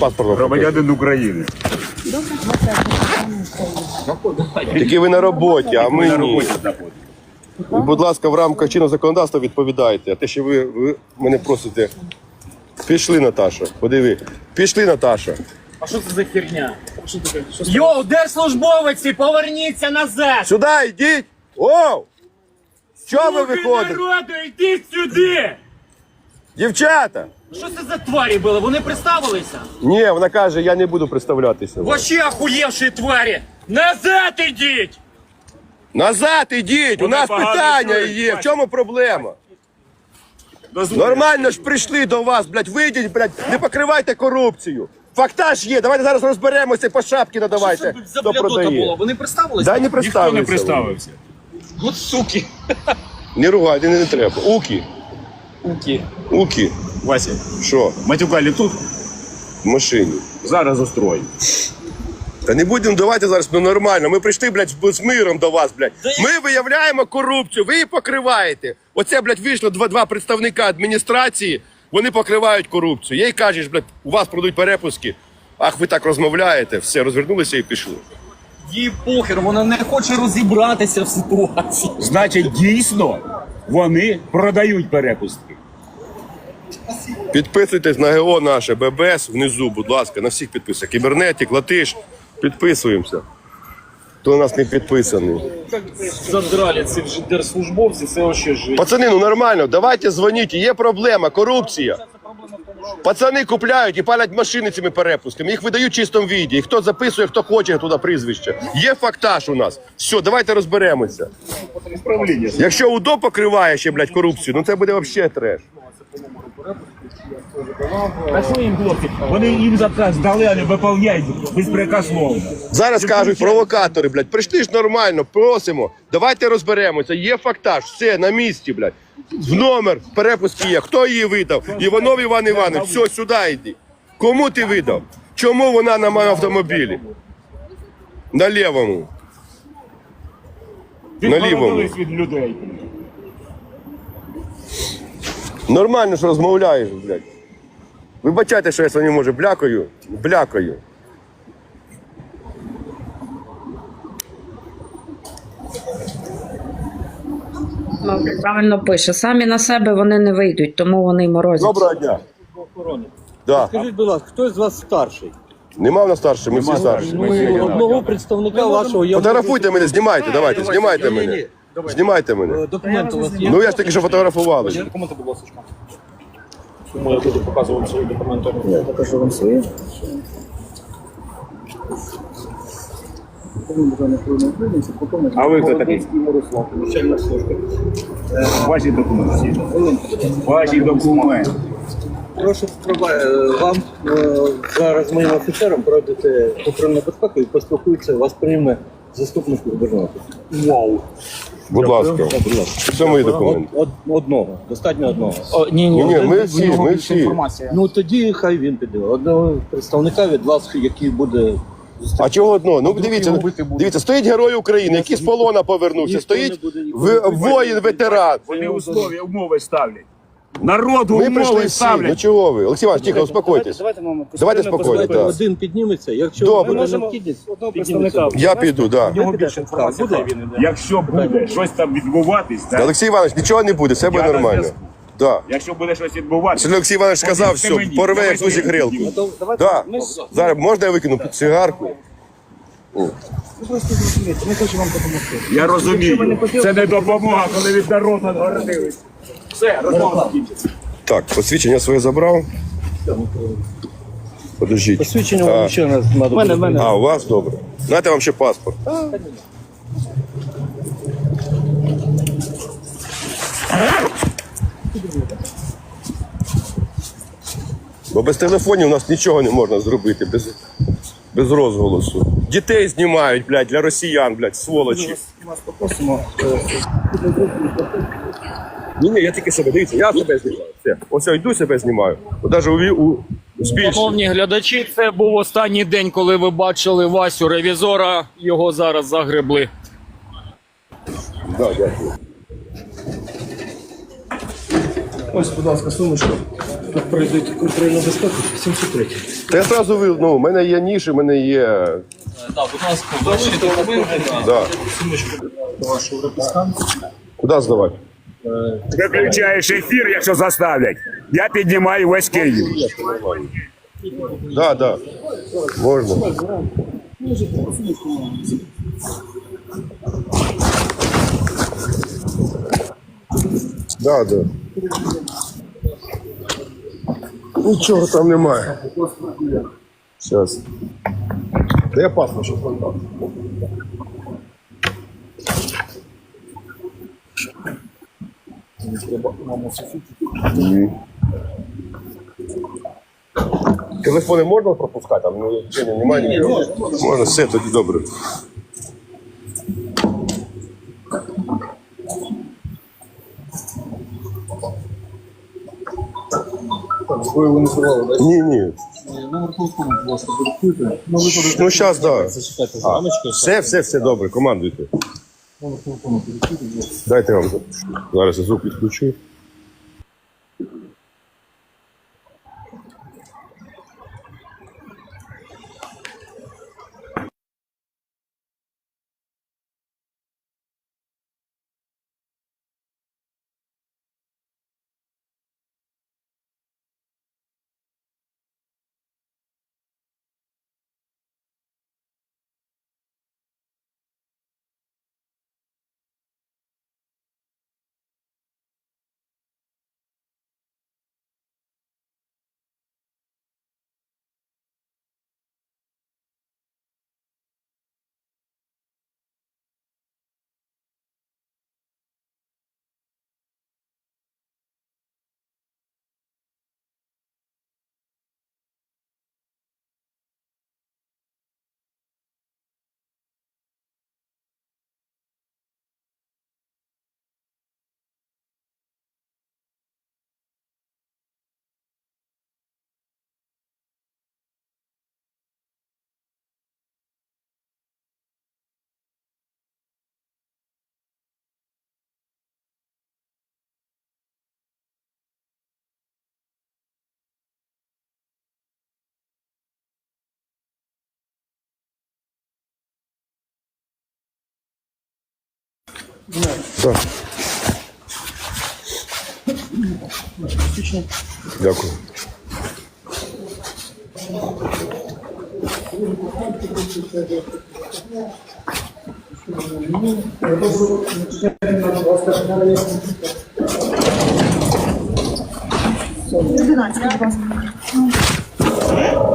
паспорт. Громадянин України. Тільки ви на роботі, а ми на ні. роботі знаходимося. Будь ласка, в рамках чинного законодавства відповідайте. А те, що ви, ви мене просите. Пішли, Наташа. Подиви. Пішли, Наташа. А що це за херня? Йоу, держслужбовиці, поверніться назад! Сюди йдіть! Оу! Що ви виходите? народу, йдіть сюди! Дівчата! Що це за тварі були? Вони представилися? Ні, вона каже, я не буду представлятися. Вообще охуєвші тварі! Назад ідіть! Назад ідіть! У Вони нас погано питання чують, є. В чому проблема? Нормально ж прийшли до вас, блядь, вийдіть, блядь, не покривайте корупцію. Фактаж є, давайте зараз розберемося, по шапки надавайте. Що це за Хто блядота була? Вони представилися? Дай не Ніхто не представився. представився. От суки. Не ругайте, не, не треба. Уки, Уки. уки. Вася, Що? матюкалі тут? В машині. Зараз устроїмо. Та не будемо давати зараз, ну нормально. Ми прийшли, блядь, з- з миром до вас, блядь. Ми виявляємо корупцію, ви її покриваєте. Оце, блядь, вийшло два, два представника адміністрації, вони покривають корупцію. Їй кажеш, блядь, у вас продають перепуски. Ах, ви так розмовляєте, все, розвернулися і пішли. Їй похер, вона не хоче розібратися в ситуації. Значить, дійсно вони продають перепустки. Підписуйтесь на ГО наше ББС внизу, будь ласка, на всіх підписах. Кібернетик, Латиш, підписуємося. Хто у нас не підписаний. Задралі ці вже держслужбовці, це вообще жить. Пацани, ну нормально, давайте дзвоніть, є проблема, корупція. Пацани купляють і палять машини цими перепусками. Їх видають в чистому віді. І хто записує, хто хоче туди прізвище. Є фактаж у нас. Все, давайте розберемося. Якщо УДО покриває ще, блядь, корупцію, ну це буде взагалі треш. Що їм, хлопці? Вони їм заказ дали, але виповняють безпрекословно. Зараз кажуть провокатори, блядь, прийшли ж нормально, просимо. Давайте розберемося. Є фактаж, все на місці, блядь. В номер перепуски є. Хто її видав? Іванов Іван Іванович, все, сюди йди. Кому ти видав? Чому вона на моєму автомобілі? На лівому. На лівому. Від людей. Нормально ж розмовляєш, блядь. Вибачайте, що я сьогодні може блякаю. Блякаю. Ну, правильно пише. Самі на себе вони не вийдуть, тому вони й морозять. Доброго дня. Да. Скажіть, будь ласка, хто з вас старший? Нема в нас старших, ми всі старші. Ну, одного представника вашого я Фотографуйте мене, знімайте, давайте, знімайте мене. Знімайте мене. можу- Документ у вас є? Ну я ж таки що фотографували. Документи, будь ласка. Чому я буду показувати свої документи? Я покажу вам свої. А ви хто такий? Ваші документи. Ваші документи. Прошу проба- е, вам е, зараз моїм офіцером пройдете патрульну безпеку і поспілкується, вас прийме заступник губернатора. Вау. Будь ласка. Будь ласка. Це мої документи. од, одного, достатньо одного. О, ні, Ні, ні, ми всі, ми всі. інформація. Ну тоді хай він піде. Одного представника від вас, який буде А чого одного? Ну дивіться, дивіться, стоїть герой України, який з полона повернувся. Стоїть в- воїн, ветеран. Вони условия, умови ставлять. Народу Ми прийшли умови всі. ставлять. Ну чого ви? Олексій Іванович, тихо, успокойтесь. Давайте спокійно. Давайте так. один підніметься. Якщо Добре. буде необхідність, підніметься. Я піду, так. Його більше інформації, хай він іде. Якщо буде щось там відбуватись, так? Олексій Іванович, нічого не буде, все буде Я на нормально. зв'язку. Да. якщо буде щось відбуватись, Сьогодні Олексій Іванович сказав, все, мені, порве як давайте тузі я грілку. Да. Зараз можна я викину цигарку? я розумію. Це не допомога, коли від народу відгородились. Все, розмова закінчиться. Так, посвідчення своє забрав. Подождіть. Посвідчення А. вам ще раз треба. А, у вас добре. Знаєте вам ще паспорт. Бо без телефонів у нас нічого не можна зробити, без, без розголосу. Дітей знімають, блядь, для росіян, блядь, сволочі. Ні, ні, я тільки себе, дивіться, я себе знімаю. Все. Ось я йду себе знімаю. От навіть у, у збільшенні. Шановні глядачі, це був останній день, коли ви бачили Васю ревізора. Його зараз загребли. Да, дякую. Ось, будь ласка, сумочка. тут пройдуть контрольну безпеку 703. Та я зразу ви, ну, у мене є ніж, у мене є. Так, будь ласка, ваші документи Да. сумочку вашого репрестанта. Куди здавати? Виключаєш ефір, якщо заставлять. Я піднімаю весь Київ. Да, да. Можна. Да, да. Нічого там немає. Зараз. Та я паспорт Контакт. Телефони можна пропускати? Там ну, чи ні, немає нічого? Можна, все, тоді добре. Ви його не зривали, так? Ні, ні. Номер телефону, будь ласка, диктуйте. Ну, ви Ну, зараз, да. Зачекайте А, замочку. все, все, все добре, командуйте. Дайте я вам. Зараз звук відключу. Так. Дякую. Ну,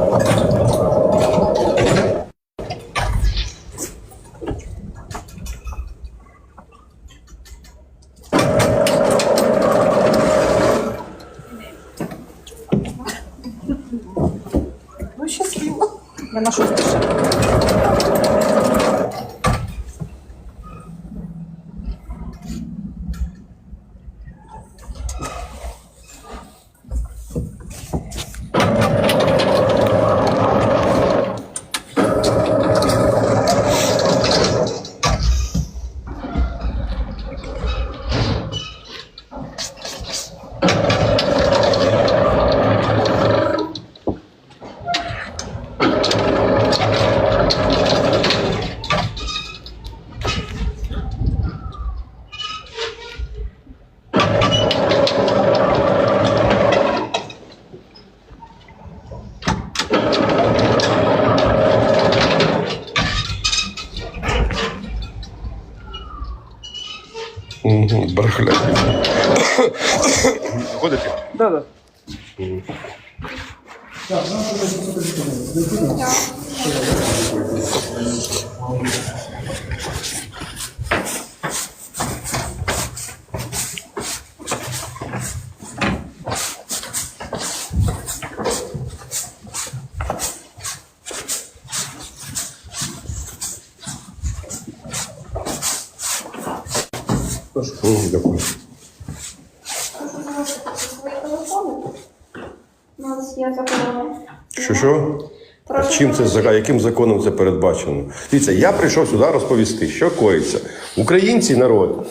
Чим це яким законом це передбачено? Дивіться, я прийшов сюди розповісти, що коїться. Українці народ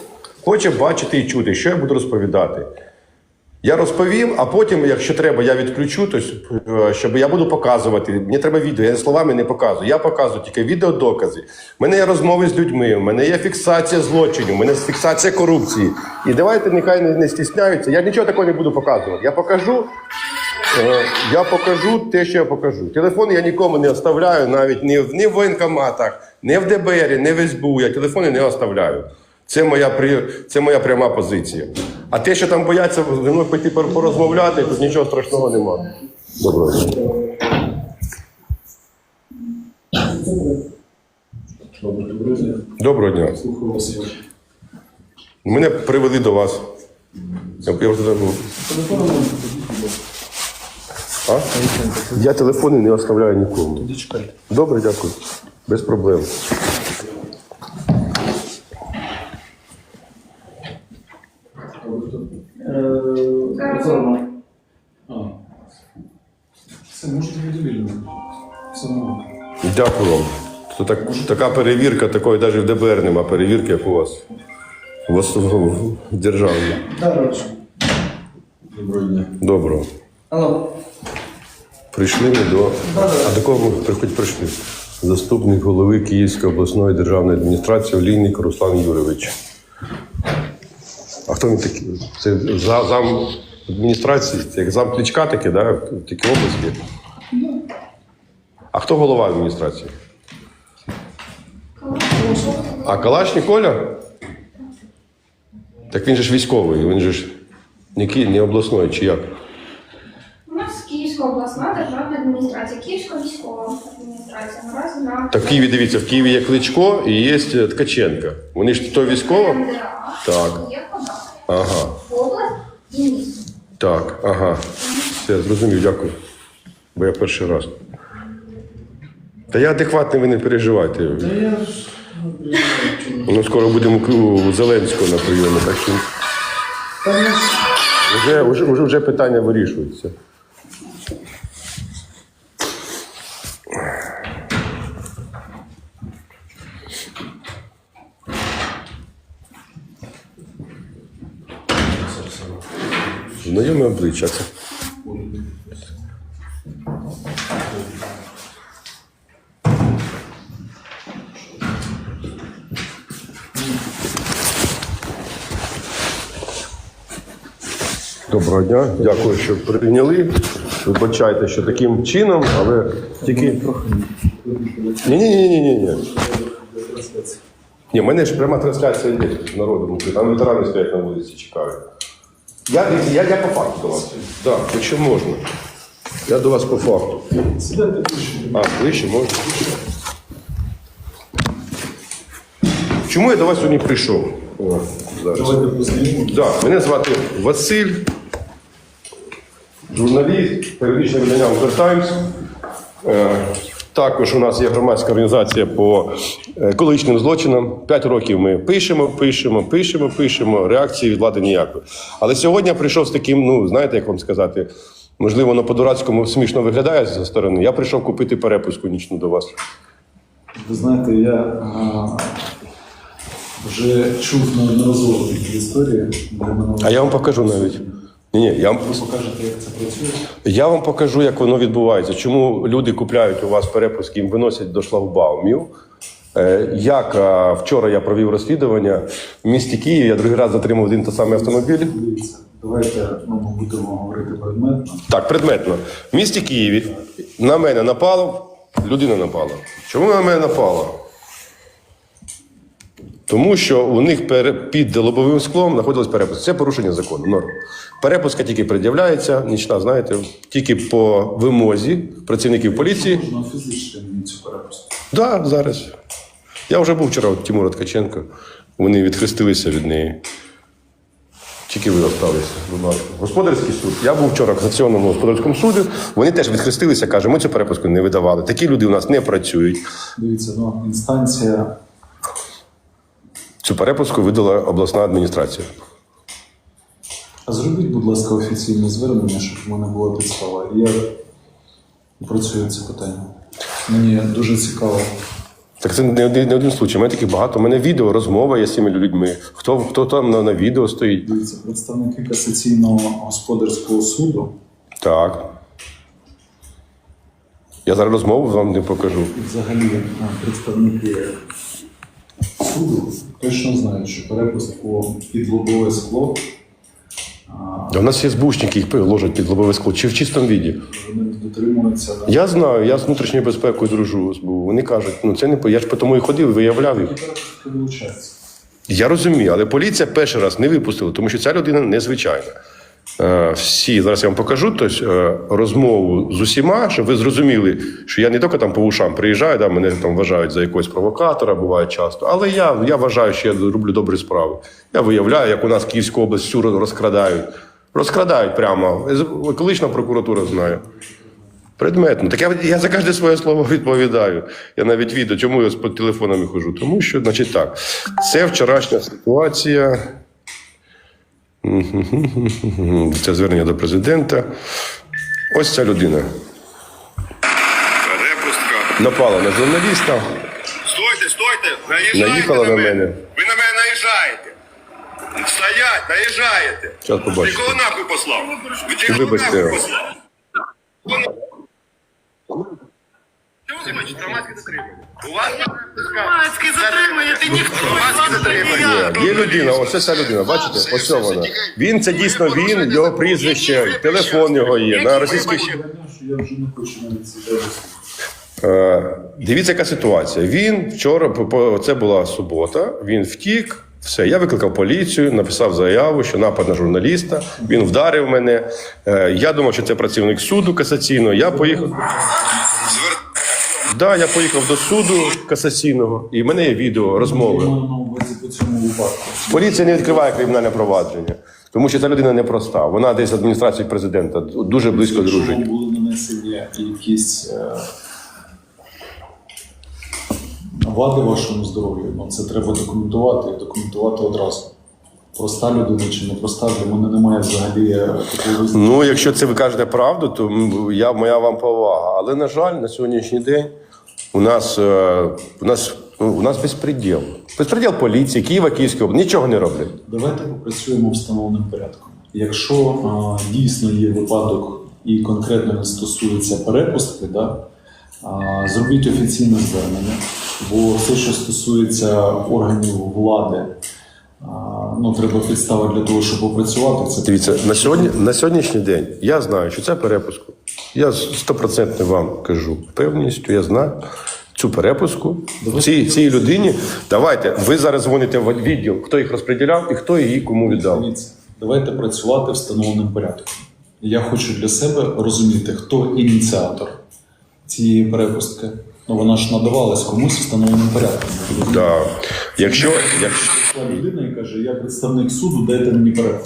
хоче бачити і чути, що я буду розповідати. Я розповім, а потім, якщо треба, я відключу, тобто, щоб я буду показувати. Мені треба відео, я словами не показую. Я показую тільки відеодокази. У мене є розмови з людьми, у мене є фіксація злочинів, у мене фіксація корупції. І давайте нехай не, не стісняються. Я нічого такого не буду показувати. Я покажу. Е, Я покажу те, що я покажу. Телефон я нікому не оставляю, навіть ні в ні в воєнкоматах, ні в ДБР, ні в СБУ. Я телефони не оставляю. Це моя це моя пряма позиція. А те, що там бояться зі мною піти порозмовляти, тут нічого страшного немає. Доброго дня. Доброго дня. Мене привели до вас. Я вже забув. А? Я телефони не оставляю нікому. Добре, дякую. Без проблем. Це можете. Дякую вам. Це так, така перевірка, такої навіть в ДБР нема перевірки, як у вас. У вас в, в державі. Доброго дня. Доброго. Алло. Прийшли ми до. А до кого ми при- хоч прийшли? Заступник голови Київської обласної державної адміністрації Олійник Руслан Юрійович. А хто він такий? Це за- зам адміністрації, це як зам Кличка такий, да? в області. А хто голова адміністрації? А Калашні Коля? Так він же ж військовий, він же ж не, Ки... не обласної, чи як? У нас Київська обласна державна адміністрація, Київська військова адміністрація. Наразі на Та в Києві, дивіться, в Києві є Кличко і є е, Ткаченка. Вони ж то військова? МДА Так. є податок. Ага. Область і місто. Так, ага. Все, зрозумів, дякую. Бо я перший раз. Та я адекватний, ви не переживайте. Ну, скоро будемо у Зеленського на прийомі, так що. Вже, вже, вже, вже питання вирішуються. Знайоме обличчя. Це Доброго дня, дякую, що прийняли. Вибачайте, що таким чином, але тільки. Ні, ні, мене ж пряма трансляція є з народом. Там ветерани стоять на вулиці, чекають. Я, я, я по факту до вас. Так, якщо можна. Я до вас по факту. А, ближче можна. Чому я до вас сьогодні прийшов? О, зараз. Так, мене звати Василь, журналіст, періодичне видання «Укртаймс». Також у нас є громадська організація по е, екологічним злочинам. П'ять років ми пишемо, пишемо, пишемо, пишемо. Реакції від влади ніякої. Але сьогодні я прийшов з таким, ну знаєте, як вам сказати, можливо, воно по-дурацькому смішно виглядає зі сторони. Я прийшов купити перепуску нічну до вас. Ви знаєте, я а, вже чув неодноразово такі історії, А я вам покажу навіть. Ні, ні, я вам ви покажете, як це працює. Я вам покажу, як воно відбувається. Чому люди купляють у вас перепуски, їм виносять до шлагбаумів. Е, Як вчора я провів розслідування в місті Києві, я другий раз затримав один та самий автомобіль. Давайте ну, ми будемо говорити предметно. Так, предметно. В місті Києві на мене напало, людина напала. Чому на мене напала? Тому що у них під лобовим склом знаходилась перепуска. Це порушення закону. Норм. Перепуска тільки пред'являється, нічна, знаєте, тільки по вимозі працівників поліції. Можна фізично цю перепустку. Так, зараз. Я вже був вчора у Тимура Ткаченка. Вони відхрестилися від неї. Тільки ви залишилися, будь ласка. Господарський суд. Я був вчора в касаційному господарському суді. Вони теж відхрестилися, каже, ми цю перепуску не видавали. Такі люди у нас не працюють. Дивіться, ну, інстанція Цю перепуску видала обласна адміністрація. А Зробіть, будь ласка, офіційне звернення, щоб в мене була підстава. Я опрацюю це питання. Мені дуже цікаво Так це не один, не один случай. У мене таких багато. У мене відео, розмова є з цими людьми. Хто, хто там на, на відео стоїть? Дивіться, представники касаційного господарського суду Так. Я зараз розмову вам не покажу. і взагалі представники суду точно знають, що перепустку під лобове скло Да у нас є збушники, їх ложать під лобове скло, чи в чистому віді. вони дотримуються Я знаю, я з внутрішньою безпекою дружу. СБУ. Вони кажуть, ну це не по- я ж по тому і ходив, виявляв їх. перепустки вилучаються. Я розумію, але поліція перший раз не випустила, тому що ця людина незвичайна. Е, всі зараз я вам покажу тобто, розмову з усіма, щоб ви зрозуміли, що я не тільки там по ушам приїжджаю, да, мене там вважають за якогось провокатора, буває часто. Але я, я вважаю, що я роблю добрі справи. Я виявляю, як у нас Київську область всю розкрадають. Розкрадають прямо. Колишня прокуратура знає. Предметно. Так я, я за кожне своє слово відповідаю. Я навіть відео, чому я з телефонами хожу? Тому що, значить, так, це вчорашня ситуація. Це звернення до президента. Ось ця людина. Перепустка. Напала на журналіста, Стойте, стойте! Наїжджайте наїхала на мене. Ви на мене наїжджаєте. Стоять, наїжджаєте. Зараз Ти кого нахуй послав? Ви кого нахуй послав? Чого ви? Громадське затримання. У вас громадське затримання, ти ніхто. Громадське затримання. Є людина, ось ця людина, бачите? Ось вона. Він це дійсно він, його прізвище, телефон його є. На російських. Я вже не хочу навіть ці перепустки. Е, Дивіться, яка ситуація. Він вчора, це була субота, він втік. Все, я викликав поліцію, написав заяву, що напад на журналіста. Він вдарив мене. Е, Я думав, що це працівник суду касаційного. Я поїхав. Да, я поїхав до суду касаційного, і в мене є відео розмови. Поліція не відкриває кримінальне провадження, тому що ця людина непроста. Вона десь з адміністрацією президента дуже близько дружить. були нанесені якісь е, вади вашому здоров'ю, ну це треба документувати і документувати одразу. Проста людина чи не проста, для мене немає взагалі е, визначення. Ну, якщо це ви кажете правду, то я моя вам повага. Але на жаль, на сьогоднішній день у нас е, у нас ну, у нас безпреділ. Безпреділ поліції, Києва, Київської області нічого не роблять. Давайте попрацюємо встановленим порядком. Якщо а, дійсно є випадок і конкретно він стосується перепустки, да, а, зробіть офіційне звернення, бо все, що стосується органів влади, ну треба підстава для того, щоб попрацювати. Це Дивіться, на сьогодні на сьогоднішній день я знаю, що це перепуску. Я стопроцентно вам кажу певністю, я знаю. Цю перепуску цій, цій людині. Давайте, ви зараз дзвоните в відділ, хто їх розподіляв і хто її кому віддав. Давайте працювати встановленим порядком. Я хочу для себе розуміти, хто ініціатор цієї перепустки. Ну вона ж надавалась комусь встановленим порядком. Да. Якщо, якщо людина і каже, я представник суду, дайте мені працює.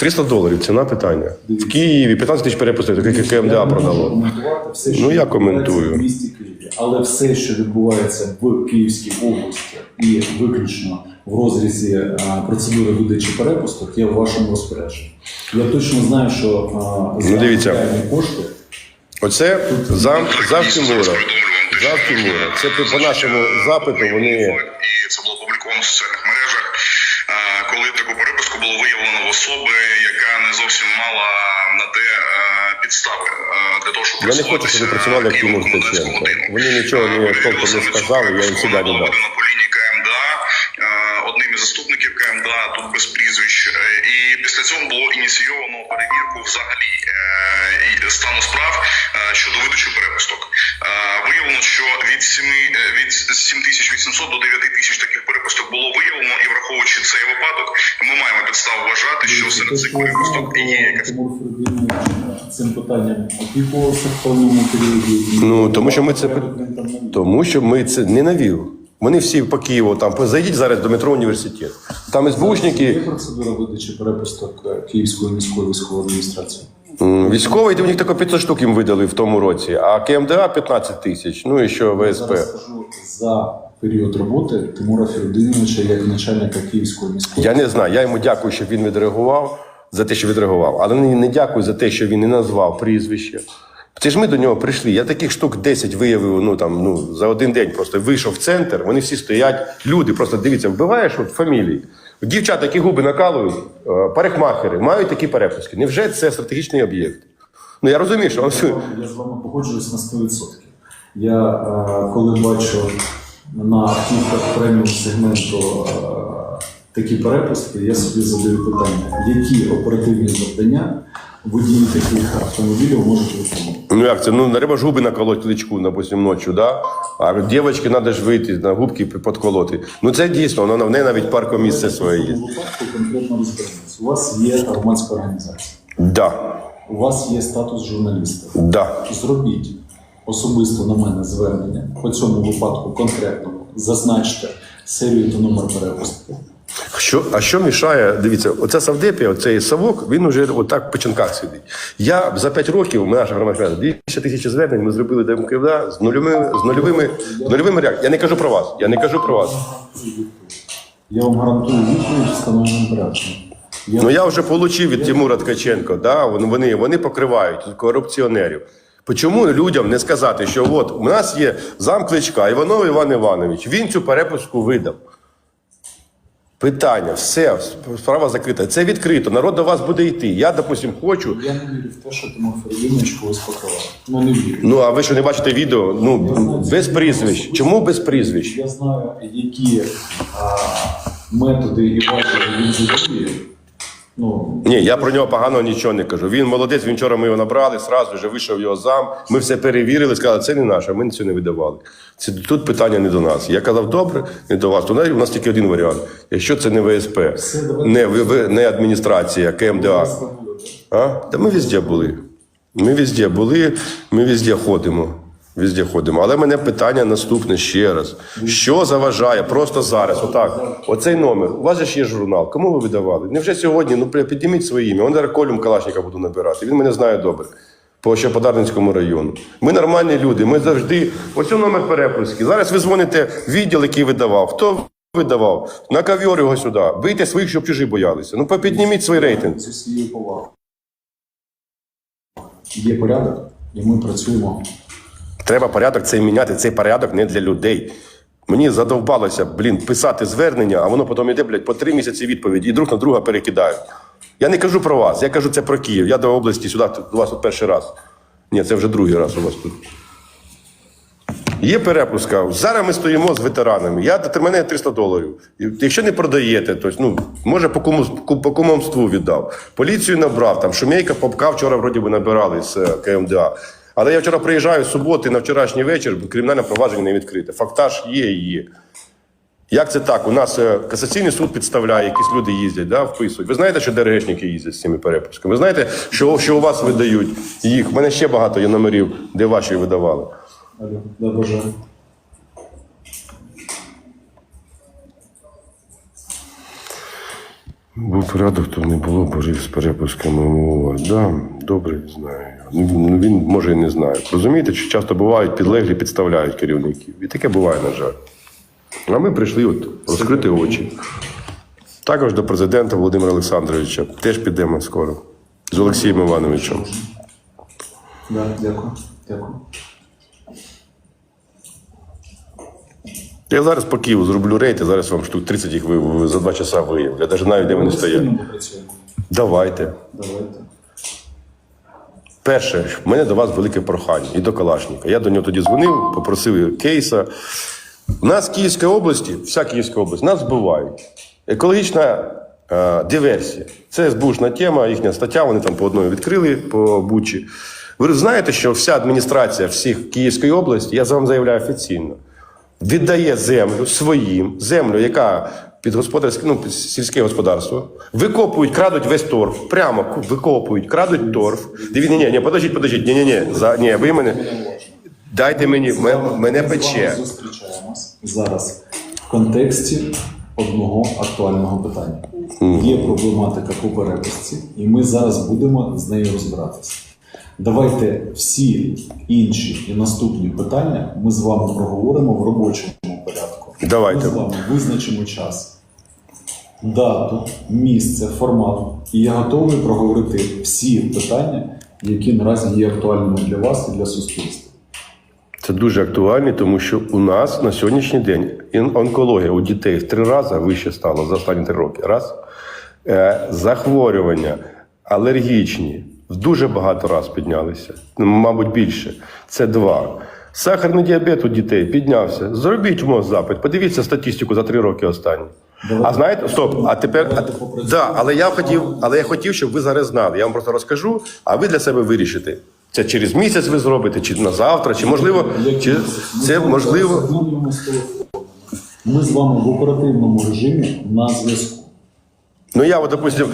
300 доларів ціна питання. В Києві 15 тисяч перепустити, Я КМДА продало. все, що Ну, я коментую. в місті Києві. Але все, що відбувається в Київській області і виключно в розрізі а, процедури видачі перепусток, є в вашому розпорядженні. Я точно знаю, що а, за Ну, дивіться. кошти Оце зам, зам Тимура. Ні, Це по- нашому запиту вони. і це було опубліковано в соціальних мережах. Коли таку переписку було виявлено в особи, яка не зовсім мала на те підстави для того, щоб Я не хочу, щоб ви працювали як Тимур. Вони нічого не толком не сказали, я їм сюди не дав. Заступників КМДА, тут без прізвищ. Е, І після цього було ініційовано перевірку взагалі е, стану справ е, щодо видачі перепусток. Виявлено, що від 7, від 7800 до 9000 таких перепусток було виявлено, і враховуючи цей випадок, ми маємо підставу вважати, що серед цих перепусток є якась цим питанням опікувався в певному періоді. Ну, тому що ми це. Тому що ми це не навів. Вони всі по Києву там зайдіть зараз до метро університет. Там Є СБУшники, процедура видачі перепусток е, Київської міської військової адміністрації. військовий, у них тільки 500 штук їм видали в тому році, а КМДА 15 тисяч. Ну і що ВСП. Зараз скажу за період роботи Тимура Фердиновича як начальника Київської міської Я не знаю. Я йому дякую, що він відреагував за те, що відреагував. Але не, не дякую за те, що він не назвав прізвище. Це ж ми до нього прийшли. Я таких штук 10 виявив ну, там, ну, за один день. Просто вийшов в центр, вони всі стоять. Люди, просто дивіться, вбиваєш от фамілії. Дівчата, які губи накалують, е, парикмахери, мають такі перепуски. Невже це стратегічний об'єкт? Ну я розумію, що все. Я з вами погоджуюсь на 100%. Я е, коли бачу на автівках преміум сегменту е, такі перепустки, я собі задаю питання, які оперативні завдання водії таких автомобілів можуть виконувати. Ну як це? Ну треба ж губи наколоть кличку, допустим, ночі, да? А дівчатки треба ж вийти на губки подколоти. Ну це дійсно, воно в неї навіть паркомісце своє є. цьому випадку конкретно розберемось. У вас є громадська організація, Да, у вас є статус журналіста. да. Зробіть особисто на мене звернення по цьому випадку конкретному. Зазначте серію та номер перепустки. Що, а що мішає? Дивіться, оця Савдепія, оцей совок, він уже отак в печінках сидить. Я за 5 років, ми наша громадська рада, більше тисячі звернень ми зробили до МКВД з нульовими, з нульовими, з нульовими реакціями. Я не кажу про вас. Я не кажу про вас. Я вам гарантую відповідь встановленим порядком. Я Ну я вже отримав від Тимура Ткаченко, да, вони, вони, вони покривають корупціонерів. Чому людям не сказати, що от у нас є зам кличка Іванов Іван Іванович, він цю перепуску видав. Питання, все, справа закрита. Це відкрито. Народ до вас буде йти. Я, допустим, хочу. я не вірю в те, що Тимофій Євгенович когось. Ну не вірю. Ну, а ви що не бачите відео? Ну, без прізвищ. Чому без прізвищ? Я знаю, які а, методи і бачення він задіє. Ну, Ні, я про нього погано нічого не кажу. Він молодець, він вчора ми його набрали, сразу вже вийшов його зам. Ми все перевірили, сказали, це не наше, ми нічого не видавали. Це тут питання не до нас. Я казав, добре, не до вас. То у нас тільки один варіант. Якщо це не ВСП, не, ви- не адміністрація, КМДА. А? Та ми везде були. Ми везде були, ми везде ходимо. Везде ходимо. Але мене питання наступне ще раз. Що заважає просто зараз? Отак, оцей номер. У вас же ж є журнал. Кому ви видавали? Невже сьогодні? Ну підніміть своє ім'я. Он зараз Колю Калашника буду набирати. Він мене знає добре. По Щеподарницькому району. Ми нормальні люди. Ми завжди. У номер перепуски. Зараз ви дзвоните відділ, який видавав. Хто видавав? На ковьор його сюди. Бийте своїх, щоб чужі боялися. Ну підніміть свій рейтинг. з усією повагою. Є порядок, і ми працюємо Треба порядок цей міняти. Цей порядок не для людей. Мені задовбалося, блін, писати звернення, а воно потім йде, блядь, по три місяці відповіді і друг на друга перекидають. Я не кажу про вас, я кажу це про Київ. Я до області сюди до вас тут перший раз. Ні, це вже другий раз у вас тут. Є перепуска. Зараз ми стоїмо з ветеранами. Я до мене 300 доларів. Якщо не продаєте, то ну, може по, кому, по кумовству віддав. Поліцію набрав, там Шумейка, Попка вчора вроді би набирали з е, КМДА. Але я вчора приїжджаю з суботи на вчорашній вечір, бо кримінальне провадження не відкрите. Фактаж є і є. Як це так? У нас е, касаційний суд підставляє, якісь люди їздять, да, вписують. Ви знаєте, що ДРГшники їздять з цими перепусками? Ви знаєте, що, що у вас видають їх? У мене ще багато є номерів, де ваші видавали. Алло, Був порядок, то не було борів з перепусками мова. Да, добре знаю. Ну, ну, він може і не знає. Розумієте, що часто бувають підлеглі, підставляють керівників. І таке буває, на жаль. А ми прийшли от розкрити очі. Також до президента Володимира Олександровича. Теж підемо скоро. З Олексієм Івановичем. Да, дякую. Дякую. Я зараз по Києву зроблю рейд, і зараз вам штук 30 їх ви, за два часа виявлю. Я навіть знаю, де вони стоять. Давайте. Давайте. Перше, в мене до вас велике прохання і до Калашника. Я до нього тоді дзвонив, попросив кейса. У нас в Київській області, вся Київська область, нас вбивають. Екологічна е, диверсія. Це СБУшна тема, їхня стаття, вони там по одному відкрили по Бучі. Ви знаєте, що вся адміністрація всіх Київської області, я вам заявляю офіційно, віддає землю своїм, землю, яка під господарське, ну, під сільське господарство, викопують, крадуть весь торф, прямо викопують, крадуть торф. Дивіться, ні, ні, ні, подождіть, подождіть, ні, ні, ні, за, ні, ви мене, дайте мені, ме- мене пече. зустрічаємось зараз в контексті одного актуального питання. Є проблематика по переписці, і ми зараз будемо з нею розбиратися. Давайте всі інші і наступні питання ми з вами проговоримо в робочому порядку. Давайте. Ми з вами визначимо час, дату, місце, формат. І я готовий проговорити всі питання, які наразі є актуальними для вас і для суспільства. Це дуже актуально, тому що у нас на сьогоднішній день онкологія у дітей в три рази вище стало за останні три роки. Раз. Е, захворювання алергічні дуже багато разів піднялися, Ну, мабуть, більше. Це два. Сахарний діабет у дітей піднявся. Зробіть запит, подивіться статистику за три роки останні. А знаєте, стоп, а тепер а, да, але я хотів, але я хотів, щоб ви зараз знали. Я вам просто розкажу, а ви для себе вирішите. Це через місяць ви зробите, чи на завтра, чи можливо, чи це можливо. Ми з вами в оперативному режимі на зв'язку. Ну я, от, допустим,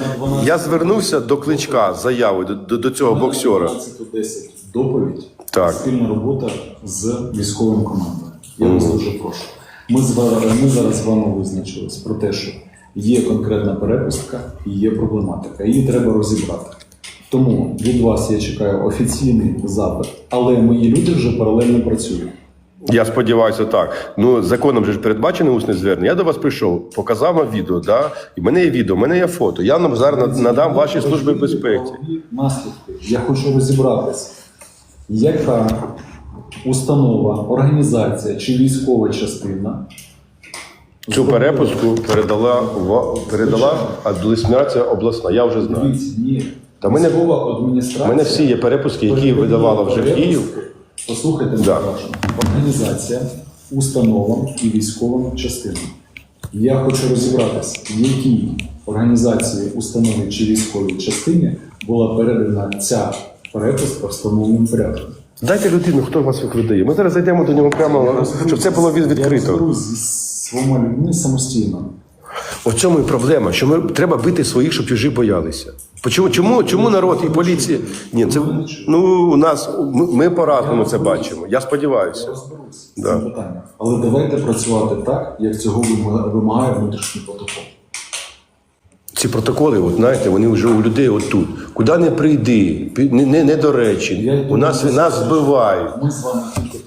я звернувся до кличка з заявою до, до, до цього боксера. 12.10 доповідь. Так. Спільна робота з військовим командою. Я вас дуже прошу. Ми, з ва- ми зараз з вами визначились про те, що є конкретна перепустка і є проблематика. Її треба розібрати. Тому від вас я чекаю офіційний запит, але мої люди вже паралельно працюють. Я сподіваюся, так. Ну законом же ж передбачене усне звернення. Я до вас прийшов, показав вам відео, да? і в мене є відео, в мене є фото. Я нам зараз над- надам вашій службі безпеки. Наслідки. Я хочу розібратися, яка установа, організація чи військова частина Цю перепуску передала передала адміністрація обласна. Я вже знаю. Ні. Та мене- Військова адміністрація. У мене всі є перепуски, які видавала вже Київ. Послухайте Да. уважно. Організація, установам і військовим частинам. Я хочу розібратися, в якій організації, установі чи військовій частині була передана ця перепустка встановленим порядком. Дайте людину, хто вас видає. Ми зараз зайдемо до нього прямо, щоб це було від- Я відкрито. розберусь зі своїми людьми самостійно. У цьому і проблема, що ми треба бити своїх, щоб чужі боялися. Чому, чому, чому народ і поліція? Ні, це ну у нас ми, ми по-разному це бачимо. Я сподіваюся. Да. Але давайте працювати так, як цього вимагає- внутрішній протокол. Ці протоколи, от знаєте, вони вже у людей отут. Куди не прийди, не, не, не до речі. У нас нас збивають. Ми з вами тільки